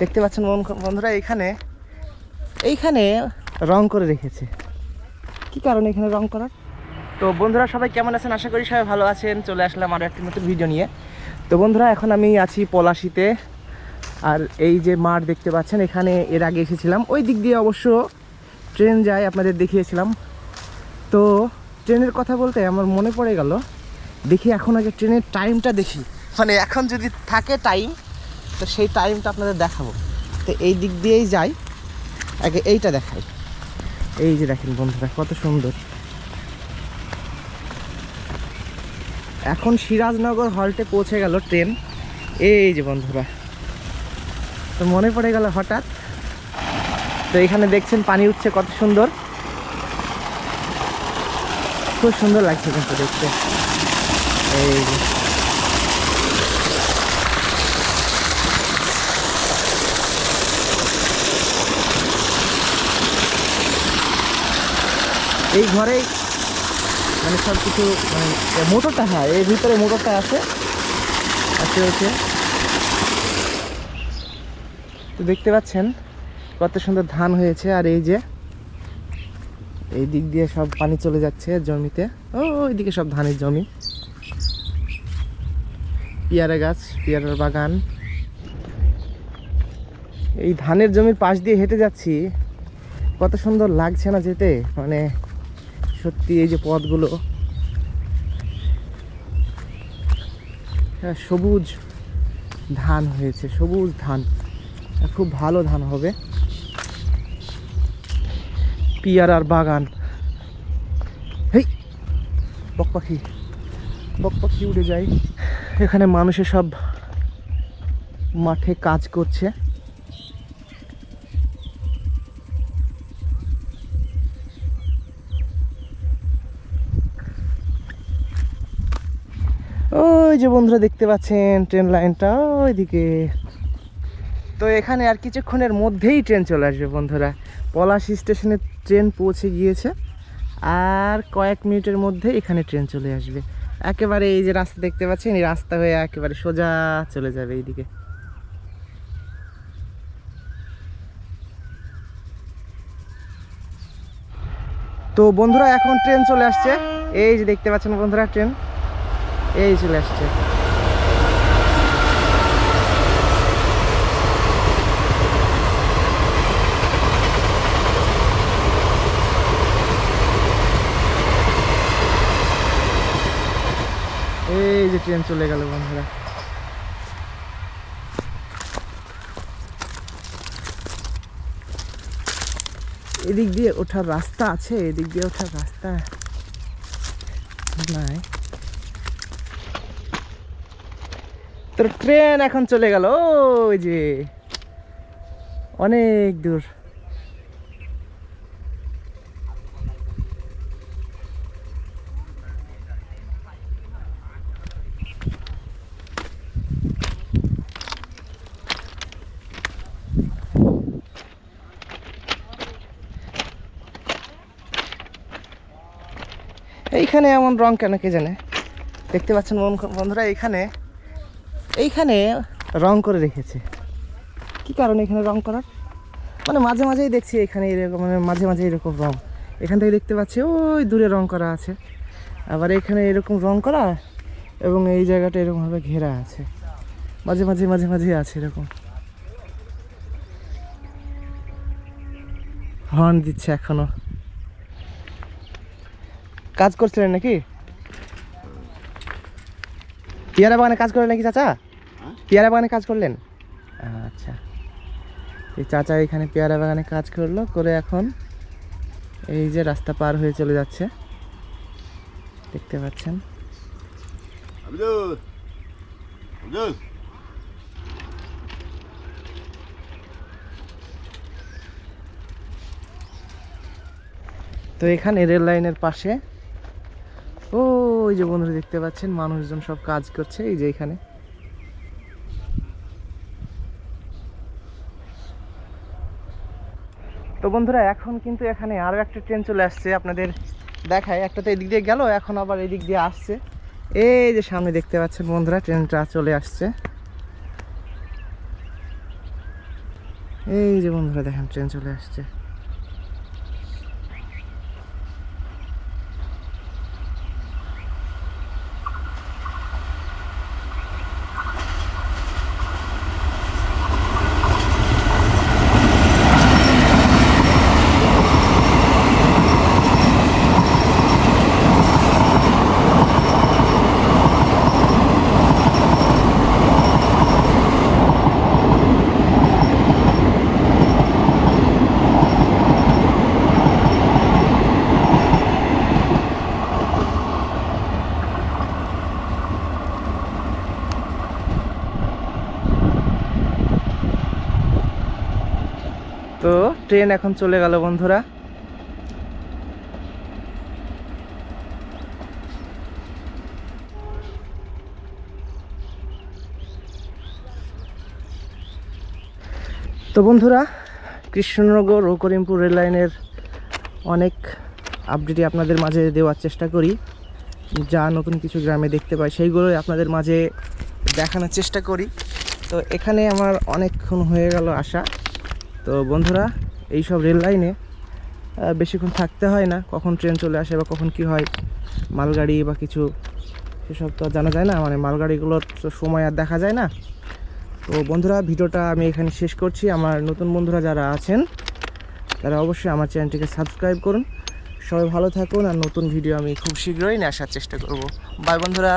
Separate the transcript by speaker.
Speaker 1: দেখতে পাচ্ছেন বন্ধু- বন্ধুরা, এইখানে এইখানে রং করে রেখেছে। কি কারণে এখানে রং করার তো বন্ধুরা, সবাই কেমন আছেন? আশা করি সবাই ভালো আছেন। চলে আসলাম আরও একটি নতুন ভিডিও নিয়ে। তো বন্ধুরা, এখন আমি আছি পলাশিতে। আর এই যে মাঠ দেখতে পাচ্ছেন, এখানে এর আগে এসেছিলাম। ওই দিক দিয়ে অবশ্য ট্রেন যায়, আপনাদের দেখিয়েছিলাম। তো ট্রেনের কথা বলতে আমার মনে পড়ে গেল, দেখি এখন আগে ট্রেনের টাইমটা দেখি। মানে এখন যদি থাকে টাইম তো সেই টাইমটা আপনাদের দেখাবো। তো এই দিক দিয়েই যাই। আগে এইটা দেখাই। এই যে দেখেন বন্ধুরা, কত সুন্দর। এখন সিরাজনগর হল্টে পৌঁছে গেল ট্রেন এই যে বন্ধুরা, তো মনে পড়ে গেল হঠাৎ। তো এখানে দেখছেন পানি উঠছে কত সুন্দর। খুব সুন্দর লাগছে কিন্তু দেখতে। এই এই ঘরেই মানে সব কিছু মানে মোটরটা হ্যাঁ এর ভিতরে মোটরটা আছে। আছে হচ্ছে। তো দেখতে পাচ্ছেন কত সুন্দর ধান হয়েছে আর এই যে এই দিক দিয়ে সব পানি চলে যাচ্ছে জমিতে। ও, ওইদিকে সব ধানের জমি। পেয়ারা গাছ, পেয়ারার বাগান। এই ধানের জমির পাশ দিয়ে হেঁটে যাচ্ছি। কত সুন্দর লাগছে না যেতে মানে সত্যি এই যে পথগুলো। হ্যাঁ, সবুজ ধান হয়েছে সবুজ ধান। খুব ভালো ধান হবে। পিয়ারার বাগান। হেই বক পাখি বক পাখি উড়ে যায় এখানে মানুষে সব মাঠে কাজ করছে। ওই যে বন্ধুরা দেখতে পাচ্ছেন ট্রেন লাইনটা ওইদিকে। তো এখানে আর কিছুক্ষণের মধ্যেই ট্রেন চলে আসবে বন্ধুরা। পলাশ স্টেশনে ট্রেন পৌঁছে গিয়েছে, আর কয়েক মিনিটের মধ্যে এখানে ট্রেন চলে আসবে। একেবারে এই যে রাস্তা দেখতে পাচ্ছেন, এই রাস্তা হয়ে একেবারে সোজা চলে যাবে এইদিকে। তো বন্ধুরা, এখন ট্রেন চলে আসছে। এই যে দেখতে পাচ্ছেন বন্ধুরা ট্রেন এই চলে আসছে। এই যে ট্রেন চলে গেল বন্ধুরা। এদিক দিয়ে ওঠার রাস্তা আছে, এদিক দিয়ে ওঠার রাস্তা নাই। তো ট্রেন এখন চলে গেল। ওই যে, অনেক দূর। এইখানে এমন রং কেন কে জানে? দেখতে পাচ্ছেন বন্ধু- বন্ধুরা, এইখানে এইখানে রং করে রেখেছে। কি কারণে এখানে রং করার? মানে মাঝে মাঝেই দেখছি এখানে এরকম মানে মাঝে মাঝে এরকম রং। এখান থেকে দেখতে পাচ্ছি, ওই দূরে রং করা আছে। আবার এখানে এরকম রং করা এবং এই জায়গাটা এরকমভাবে ঘেরা আছে। মাঝে মাঝে মাঝে মাঝে আছে এরকম। হর্ন দিচ্ছে এখনও। কাজ করছিলেন নাকি? পেয়ারা বাগানে কাজ করলেন নাকি চাচা? পেয়ারা বাগানে কাজ করলেন? আচ্ছা। এই চাচা এখানে পেয়ারা বাগানে কাজ করল করে এখন এই যে রাস্তা পার হয়ে চলে যাচ্ছে। দেখতে পাচ্ছেন? তো এখানে রেল লাইনের পাশে ওই যে বন্ধুরা দেখতে পাচ্ছেন, মানুষজন সব কাজ করছে, এই যে এখানে। তো বন্ধুরা, এখন কিন্তু এখানে আরও একটা ট্রেন চলে আসছে আপনাদের দেখায়। একটা তো এদিক দিয়ে গেল, এখন আবার এদিক দিয়ে আসছে। এই যে সামনে দেখতে পাচ্ছেন বন্ধুরা ট্রেনটা চলে আসছে। এই যে বন্ধুরা, দেখেন ট্রেন চলে আসছে তো ট্রেন এখন চলে গেল, বন্ধুরা। তো বন্ধুরা, কৃষ্ণনগর ও করিমপুর রেল লাইনের অনেক আপডেটই আপনাদের মাঝে দেওয়ার চেষ্টা করি। যা নতুন কিছু গ্রামে দেখতে পাই, সেইগুলোই আপনাদের মাঝে দেখানোর চেষ্টা করি। তো এখানে আমার অনেকক্ষণ হয়ে গেল আসা তো বন্ধুরা এই সব রেল লাইনে বেশিক্ষণ থাকতে হয় না, কখন ট্রেন চলে আসে বা কখন কি হয়, মালগাড়ি বা কিছু, সেসব তো জানা যায় না মানে মালগাড়িগুলোর সময় আর দেখা যায় না। তো বন্ধুরা, ভিডিওটা আমি এখানে শেষ করছি। আমার নতুন বন্ধুরা যারা আছেন, তারা অবশ্যই আমার চ্যানেলটিকে সাবস্ক্রাইব করুন। সবাই ভালো থাকুন, আর নতুন ভিডিও আমি খুব শীঘ্রই নিয়ে আসার চেষ্টা করব। বাই বন্ধুরা।